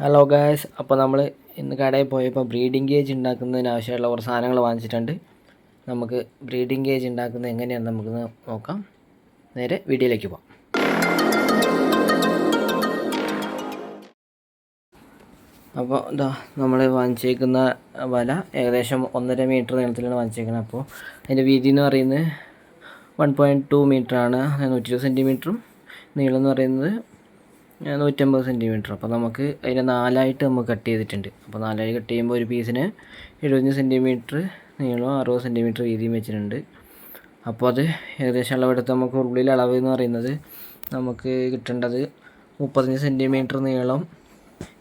Hello guys അപ്പോൾ നമ്മൾ ഇന്ന് കടയിൽ പോയപ്പോൾ ബ്രീഡിംഗ് കേജ് ഉണ്ടാക്കുന്നതിന് ആവശ്യമുള്ള കുറച്ച് സാധനങ്ങൾ വാങ്ങിച്ചിട്ടുണ്ട്. നമുക്ക് ബ്രീഡിംഗ് കേജ് ഉണ്ടാക്കുന്നത് എങ്ങനെയാണെന്ന് നമുക്ക് നോക്കാം. നേരെ വീഡിയോയിലേക്ക് പോകാം അപ്പോൾ ഇതാ നമ്മൾ വാങ്ങിച്ചേക്കുന്ന വല ഏകദേശം ഒന്നര മീറ്റർ നീളത്തിലാണ് വാങ്ങിച്ചേക്കുന്നത്. അപ്പോൾ അതിന്റെ വീതി എന്ന് പറയുന്നത് വൺ പോയിന്റ് ടു മീറ്ററാണ് നൂറ്റി ഇരുപത് സെന്റിമീറ്ററും നീളം എന്ന് പറയുന്നത് നൂറ്റമ്പത് സെന്റിമീറ്റർ അപ്പോൾ നമുക്ക് അതിനെ നാലായിട്ട് നമുക്ക് കട്ട് ചെയ്തിട്ടുണ്ട്. അപ്പോൾ നാലായി കട്ട് ചെയ്യുമ്പോൾ ഒരു പീസിന് എഴുപത്തഞ്ച് സെന്റിമീറ്റർ നീളം അറുപത് സെന്റിമീറ്റർ വീതിയും വെച്ചിട്ടുണ്ട്. അപ്പോൾ അത് ഏകദേശം അളവെടുത്ത് നമുക്ക് ഉള്ളിൽ അളവ് എന്ന് പറയുന്നത് നമുക്ക് കിട്ടേണ്ടത് മുപ്പത്തഞ്ച് സെന്റിമീറ്റർ നീളം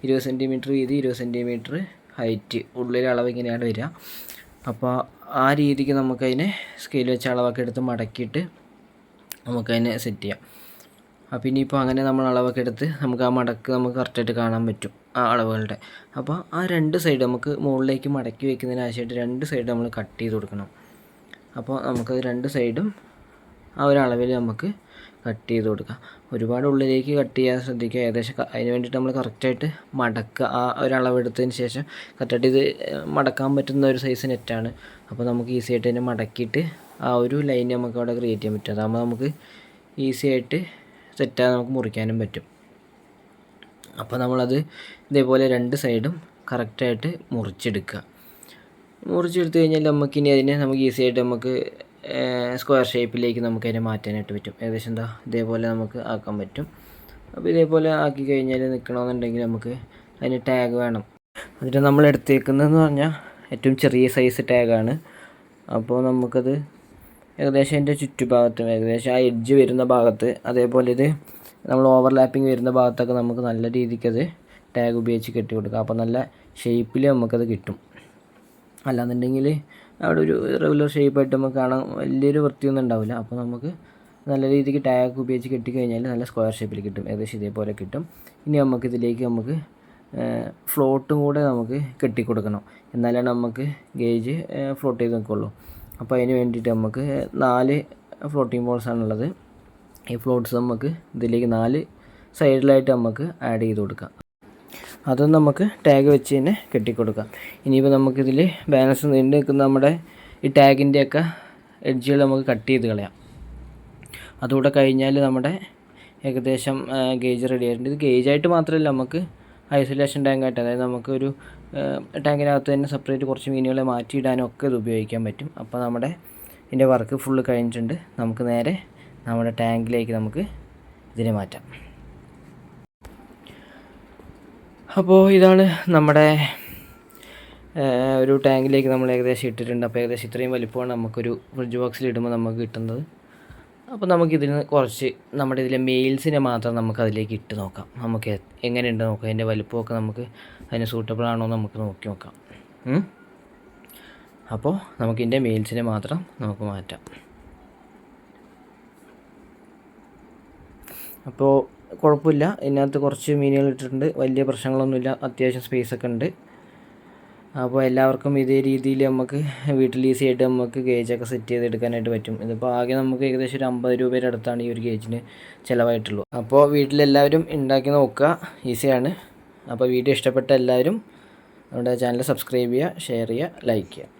ഇരുപത് സെന്റിമീറ്റർ വീതി ഇരുപത് സെന്റിമീറ്റർ ഹൈറ്റ് ഉള്ളിൽ അളവ് ഇങ്ങനെയാണ് വരിക. അപ്പോൾ ആ രീതിക്ക് നമുക്കതിനെ സ്കെയിൽ വെച്ച് അളവൊക്കെ എടുത്ത് മടക്കിയിട്ട് നമുക്കതിനെ സെറ്റ് ചെയ്യാം. അപ്പോൾ ഇനിയിപ്പോൾ അങ്ങനെ നമ്മൾ അളവൊക്കെ എടുത്ത് നമുക്ക് ആ മടക്ക് നമുക്ക് കറക്റ്റായിട്ട് കാണാൻ പറ്റും ആ അളവുകളുടെ. അപ്പോൾ ആ രണ്ട് സൈഡ് നമുക്ക് മുകളിലേക്ക് മടക്കി വയ്ക്കുന്നതിന് ആവശ്യമായിട്ട് രണ്ട് സൈഡ് നമ്മൾ കട്ട് ചെയ്ത് കൊടുക്കണം. അപ്പോൾ നമുക്ക് രണ്ട് സൈഡും ആ ഒരു അളവിൽ നമുക്ക് കട്ട് ചെയ്ത് കൊടുക്കാം. ഒരുപാട് ഉള്ളിലേക്ക് കട്ട് ചെയ്യാൻ ശ്രദ്ധിക്കുക. ഏകദേശം അതിന് വേണ്ടിയിട്ട് നമ്മൾ കറക്റ്റായിട്ട് മടക്കുക. ആ ഒരു അളവെടുത്തതിന് ശേഷം കറക്റ്റായിട്ട് ഇത് മടക്കാൻ പറ്റുന്ന ഒരു സൈസ് നെറ്റാണ് അപ്പോൾ നമുക്ക് ഈസി ആയിട്ട് തന്നെ മടക്കിയിട്ട് ആ ഒരു ലൈൻ നമുക്ക് അവിടെ ക്രിയേറ്റ് ചെയ്യാൻ പറ്റും. അതാകുമ്പോൾ നമുക്ക് ഈസി ആയിട്ട് സെറ്റായി നമുക്ക് മുറിക്കാനും പറ്റും. അപ്പോൾ നമ്മളത് ഇതേപോലെ രണ്ട് സൈഡും കറക്റ്റായിട്ട് മുറിച്ചെടുക്കുക. മുറിച്ചെടുത്ത് കഴിഞ്ഞാൽ നമുക്കിനി അതിനെ നമുക്ക് ഈസി ആയിട്ട് നമുക്ക് സ്ക്വയർ ഷേപ്പിലേക്ക് നമുക്ക് അതിനെ മാറ്റാനായിട്ട് പറ്റും. ഏകദേശം എന്താ ഇതേപോലെ നമുക്ക് ആക്കാൻ പറ്റും. അപ്പോൾ ഇതേപോലെ ആക്കി കഴിഞ്ഞാൽ നിൽക്കണമെന്നുണ്ടെങ്കിൽ നമുക്ക് അതിന് ടാഗ് വേണം. എന്നിട്ട് നമ്മൾ എടുത്തേക്കുന്നതെന്ന് പറഞ്ഞാൽ ഏറ്റവും ചെറിയ സൈസ് ടാഗാണ് അപ്പോൾ നമുക്കത് ഏകദേശം അതിന്റെ ചുറ്റുഭാഗത്തും ഏകദേശം ആ എഡ്ജ് വരുന്ന ഭാഗത്ത് അതേപോലെ ഇത് നമ്മൾ ഓവർലാപ്പിംഗ് വരുന്ന ഭാഗത്തൊക്കെ നമുക്ക് നല്ല രീതിക്കത് ടാഗ് ഉപയോഗിച്ച് കെട്ടി കൊടുക്കാം. അപ്പോൾ നല്ല ഷേപ്പിൽ നമുക്കത് കിട്ടും. അല്ലാന്നുണ്ടെങ്കിൽ അവിടെ ഒരു റെഗുലർ ഷേപ്പായിട്ട് നമുക്ക് കാണാൻ വലിയൊരു വൃത്തിയൊന്നും ഉണ്ടാവില്ല. അപ്പോൾ നമുക്ക് നല്ല രീതിക്ക് ടാഗ് ഉപയോഗിച്ച് കെട്ടി കഴിഞ്ഞാൽ നല്ല സ്ക്വയർ ഷേപ്പിൽ കിട്ടും. ഏകദേശം ഇതേപോലെ കിട്ടും. ഇനി നമുക്ക് ഇതിലേക്ക് നമുക്ക് ഫ്ലോട്ടും കൂടെ നമുക്ക് കെട്ടിക്കൊടുക്കണം എന്നാലാണ് നമുക്ക് ഗേജ് ഫ്ലോട്ട് ചെയ്ത് നിൽക്കുള്ളൂ. അപ്പോൾ അതിന് വേണ്ടിയിട്ട് നമുക്ക് നാല് ഫ്ലോട്ടിംഗ് ബോൾസ് ബോൾസാണുള്ളത് ഈ ഫ്ലോട്ട്സ് നമുക്ക് ഇതിലേക്ക് നാല് സൈഡിലായിട്ട് നമുക്ക് ആഡ് ചെയ്ത് കൊടുക്കാം. അതും നമുക്ക് ടാഗ് വെച്ച് തന്നെ കെട്ടിക്കൊടുക്കാം. ഇനിയിപ്പോൾ നമുക്കിതിൽ ബാലൻസ് നീണ്ടു നിൽക്കുന്ന നമ്മുടെ ഈ ടാഗിന്റെയൊക്കെ എഡ്ജുകൾ നമുക്ക് കട്ട് ചെയ്ത് കളയാം. അതുകൂടെ കഴിഞ്ഞാൽ നമ്മുടെ ഏകദേശം ഗേജ് റെഡി ആയിട്ടുണ്ട്. ഇത് ഗേജായിട്ട് മാത്രമല്ല നമുക്ക് ഐസൊലേഷൻ ടാങ്കായിട്ട് അതായത് നമുക്കൊരു ടാങ്കിനകത്ത് തന്നെ സെപ്പറേറ്റ് കുറച്ച് മീനുകളെ മാറ്റിയിടാനും ഒക്കെ ഇത് ഉപയോഗിക്കാൻ പറ്റും. അപ്പോൾ നമ്മുടെ ഇതിന്റെ വർക്ക് ഫുള്ള് കഴിഞ്ഞിട്ടുണ്ട്. നമുക്ക് നേരെ നമ്മുടെ ടാങ്കിലേക്ക് നമുക്ക് ഇതിനെ മാറ്റാം. അപ്പോൾ ഇതാണ് നമ്മുടെ ഒരു ടാങ്കിലേക്ക് നമ്മൾ ഏകദേശം ഇട്ടിട്ടുണ്ട്. അപ്പോൾ ഏകദേശം ഇത്രയും വലിപ്പമാണ് നമുക്കൊരു ഫ്രിഡ്ജ് ബോക്സിൽ ഇടുമ്പോൾ നമുക്ക് കിട്ടുന്നത്. അപ്പോൾ നമുക്കിതിൽ നിന്ന് കുറച്ച് നമ്മുടെ ഇതിലെ മെയിൽസിനെ മാത്രം നമുക്ക് അതിലേക്ക് ഇട്ട് നോക്കാം. നമുക്ക് എങ്ങനെയുണ്ട് നോക്കാം അതിന്റെ വലുപ്പമൊക്കെ നമുക്ക് അതിന് സൂട്ടബിൾ ആണോ നമുക്ക് നോക്കി നോക്കാം. അപ്പോൾ നമുക്കിന്റെ മെയിൽസിനെ മാത്രം നമുക്ക് മാറ്റാം. അപ്പോൾ കുഴപ്പമില്ല. ഇതിനകത്ത് കുറച്ച് മീനുകൾ ഇട്ടിട്ടുണ്ട്. വലിയ പ്രശ്നങ്ങളൊന്നുമില്ല. അത്യാവശ്യം സ്പേസൊക്കെ ഉണ്ട്. അപ്പോൾ എല്ലാവർക്കും ഇതേ രീതിയിൽ നമുക്ക് വീട്ടിൽ ഈസി ആയിട്ട് നമുക്ക് ഗേജൊക്കെ സെറ്റ് ചെയ്തെടുക്കാനായിട്ട് പറ്റും. ഇതിപ്പോൾ ആകെ നമുക്ക് ഏകദേശം ഒരു അമ്പത് രൂപയുടെ അടുത്താണ് ഈ ഒരു ഗേജിന് ചിലവായിട്ടുള്ളൂ. അപ്പോൾ വീട്ടിലെല്ലാവരും ഉണ്ടാക്കി നോക്കുക. ഈസിയാണ് അപ്പോൾ വീഡിയോ ഇഷ്ടപ്പെട്ട എല്ലാവരും നമ്മുടെ ചാനൽ സബ്സ്ക്രൈബ് ചെയ്യുക ഷെയർ ചെയ്യുക ലൈക്ക് ചെയ്യുക.